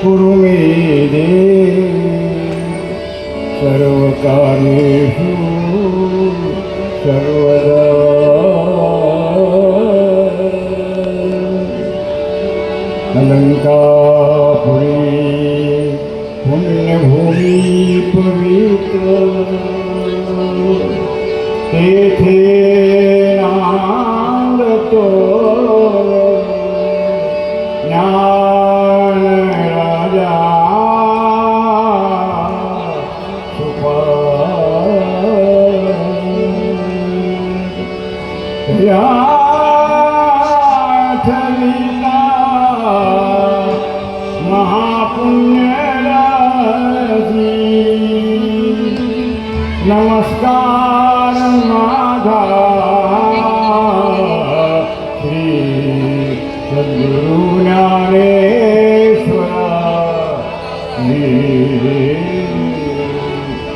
कुरुमे देव सर्वकार्येषु सर्वदा अलङ्कापुरी पुण्यभूमि पवित्र तेथे नांदतो નમસ્કાર માધા શ્રી સદગુરુનારેશ્વરી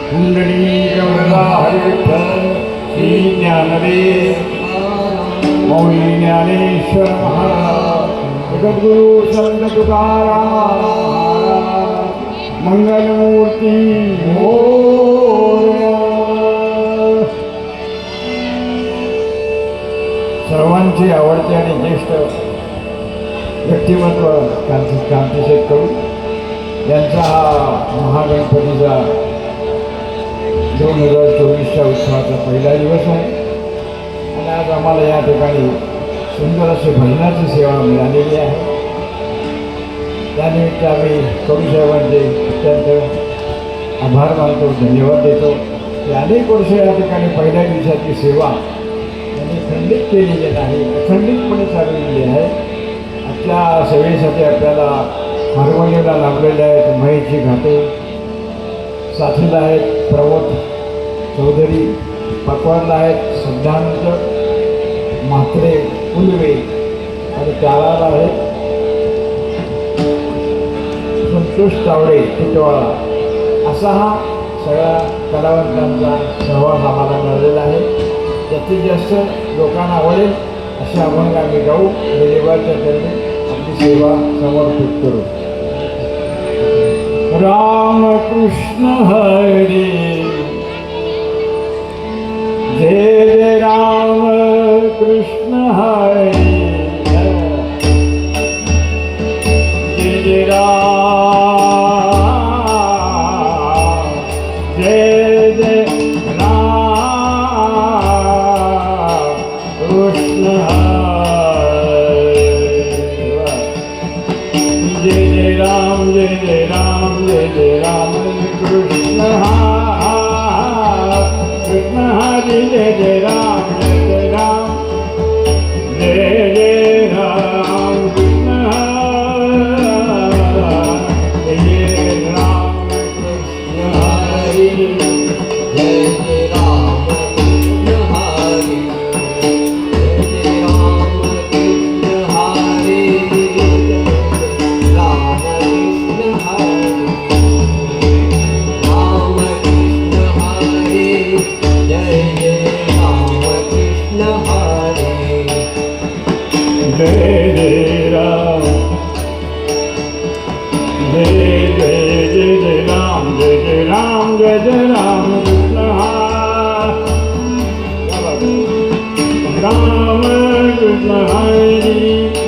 કુંડળી ગમલા હરિ શ્રી જ્ઞાનદેવ मौली ज्ञानेश्वर महाराज जगद्गुरु संत तुकाराम मंगलमूर्ती सर्वांची आवडते आणि ज्येष्ठ व्यक्तिमत्व क्रांती क्रांतिशेठ कडू यांचा हा महागणपतीचा दोन हजार चोवीसच्या उत्सवाचा पहिला दिवस आहे. आणि आज आम्हाला या ठिकाणी सुंदर अशी भजनाची सेवा मिळालेली आहे. त्यानिमित्त आम्ही कडूसाहेबांचे अत्यंत आभार मानतो धन्यवाद देतो. की अनेक वर्ष या ठिकाणी पहिल्या दिवसाची सेवा त्यांनी खंडित केलेली नाही अखंडितपणे चालवलेली आहे. आजच्या सेवेसाठी आपल्याला हार्मोनियमला लाभलेले आहेत महेशजी घाटे. साथीला आहेत प्रमोद चौधरी पकवानला आहेत सिद्धांत म्हात्रे पुलवे आणि त्याला आहेत संतोष तावडे टिटवाळा असा हा सगळ्या कलावंतांचा सहवास आम्हाला मिळालेला आहे. जास्तीत जास्त लोकांना आवडेल असे अभंग आम्ही गाऊ आणि देवाच्या चरणी आपली सेवा समर्पित करू. रामकृष्ण हरी. હે રામ કૃષ્ણ હરે જય રામ જય જય રામ જય રામ જય Ram Krishna llegué. My Mahalini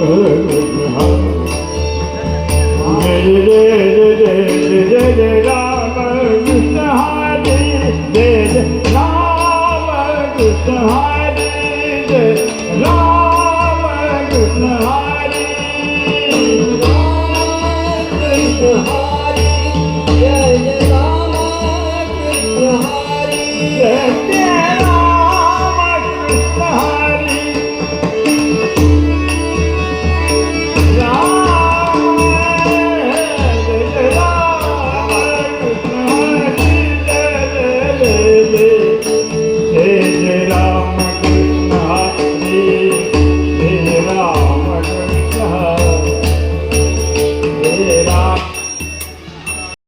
Hari